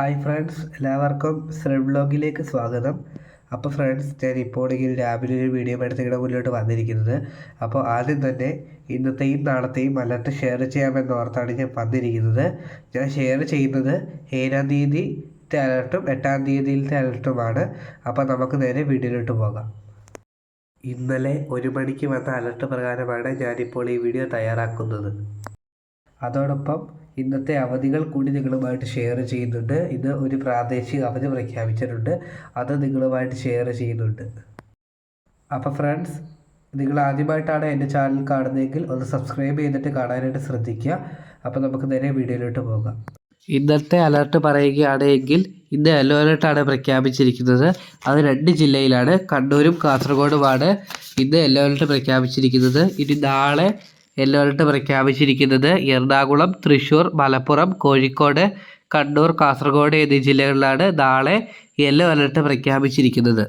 Hi friends എല്ലാവർക്കും സെൽ ബ്ലോഗിലേക്ക് സ്വാഗതം. അപ്പോൾ ഫ്രണ്ട്സ് ഞാൻ ഇപ്പോഴെങ്കിൽ രാവിലെ ഒരു വീഡിയോ എടുത്ത് ഇവിടെ മുന്നോട്ട് വന്നിരിക്കുന്നത്. അപ്പോൾ ആദ്യം തന്നെ ഇന്നത്തെയും നാളത്തെയും അലർട്ട് ഷെയർ ചെയ്യാമെന്ന് ഓർത്താണ് ഞാൻ വന്നിരിക്കുന്നത്. ഞാൻ ഷെയർ ചെയ്യുന്നത് ഏഴാം തീയതി അലർട്ടും എട്ടാം തീയതിയിലത്തെ അലർട്ടുമാണ്. അപ്പോൾ നമുക്ക് നേരെ വീഡിയോയിലോട്ട് പോകാം. ഇന്നലെ ഒരു മണിക്ക് വന്ന അലർട്ട് പ്രകാരമാണ് ഞാനിപ്പോൾ ഈ വീഡിയോ തയ്യാറാക്കുന്നത്. അതോടൊപ്പം ഇന്നത്തെ അവധികൾ കൂടി നിങ്ങളുമായിട്ട് ഷെയർ ചെയ്യുന്നുണ്ട്. ഇത് ഒരു പ്രാദേശിക അവധി പ്രഖ്യാപിച്ചിട്ടുണ്ട്. അത് നിങ്ങളുമായിട്ട് ഷെയർ ചെയ്യുന്നുണ്ട്. അപ്പോൾ ഫ്രണ്ട്സ് നിങ്ങൾ ആദ്യമായിട്ടാണ് എന്റെ ചാനൽ കാണുന്നതെങ്കിൽ ഒന്ന് സബ്സ്ക്രൈബ് ചെയ്തിട്ട് കാണാനായിട്ട് ശ്രദ്ധിക്കുക. അപ്പോൾ നമുക്ക് നേരെ വീഡിയോയിലോട്ട് പോകാം. ഇന്നത്തെ അലർട്ട് പറയുകയാണെങ്കിൽ ഇന്ന് യെല്ലോ അലർട്ടാണ് പ്രഖ്യാപിച്ചിരിക്കുന്നത്. അത് രണ്ട് ജില്ലയിലാണ്. കണ്ണൂരും കാസർഗോഡുമാണ് ഇന്ന് യെല്ലോ അലർട്ട് പ്രഖ്യാപിച്ചിരിക്കുന്നത്. ഇനി നാളെ യെല്ലോ അലർട്ട് പ്രഖ്യാപിച്ചിരിക്കുന്നത് എറണാകുളം തൃശ്ശൂർ മലപ്പുറം കോഴിക്കോട് കണ്ണൂർ കാസർഗോഡ് എന്നീ ജില്ലകളിലാണ് നാളെ യെല്ലോ അലർട്ട് പ്രഖ്യാപിച്ചിരിക്കുന്നത്.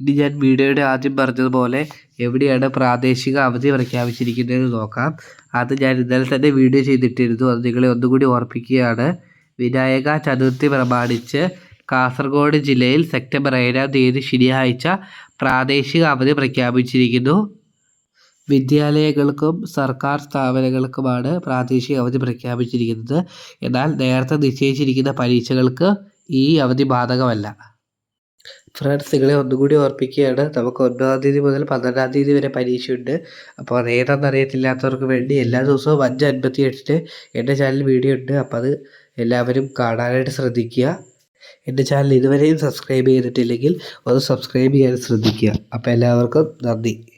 ഇനി ഞാൻ വീഡിയോയുടെ ആദ്യം പറഞ്ഞതുപോലെ എവിടെയാണ് പ്രാദേശിക അവധി പ്രഖ്യാപിച്ചിരിക്കുന്നതെന്ന് നോക്കാം. അത് ഞാൻ ഇന്നലെ തന്നെ വീഡിയോ ചെയ്തിട്ടിരുന്നു. അത് നിങ്ങളെ ഒന്നുകൂടി ഓർപ്പിക്കുകയാണ്. വിനായക ചതുർത്ഥി പ്രമാണിച്ച് കാസർഗോഡ് ജില്ലയിൽ സെപ്റ്റംബർ ഏഴാം തീയതി ശനിയാഴ്ച പ്രാദേശിക അവധി പ്രഖ്യാപിച്ചിരിക്കുന്നു. വിദ്യാലയങ്ങൾക്കും സർക്കാർ സ്ഥാപനങ്ങൾക്കുമാണ് പ്രാദേശിക അവധി പ്രഖ്യാപിച്ചിരിക്കുന്നത്. എന്നാൽ നേരത്തെ നിശ്ചയിച്ചിരിക്കുന്ന പരീക്ഷകൾക്ക് ഈ അവധി ബാധകമല്ല. ഫ്രണ്ട്സ് നിങ്ങളെ ഒന്നുകൂടി ഓർപ്പിക്കുകയാണ്. നമുക്ക് ഒൻപതാം തീയതി മുതൽ പന്ത്രണ്ടാം തീയതി വരെ പരീക്ഷയുണ്ട്. അപ്പോൾ അത് ഏതാണെന്ന് വേണ്ടി എല്ലാ ദിവസവും അഞ്ച് അൻപത്തി എട്ടിന് എന്റെ ചാനലിൽ വീഡിയോ ഉണ്ട്. അപ്പോൾ അത് എല്ലാവരും കാണാനായിട്ട് ശ്രദ്ധിക്കുക. എന്റെ ചാനൽ ഇതുവരെയും സബ്സ്ക്രൈബ് ചെയ്തിട്ടില്ലെങ്കിൽ ഒന്ന് സബ്സ്ക്രൈബ് ചെയ്യാൻ ശ്രദ്ധിക്കുക. അപ്പോൾ എല്ലാവർക്കും നന്ദി.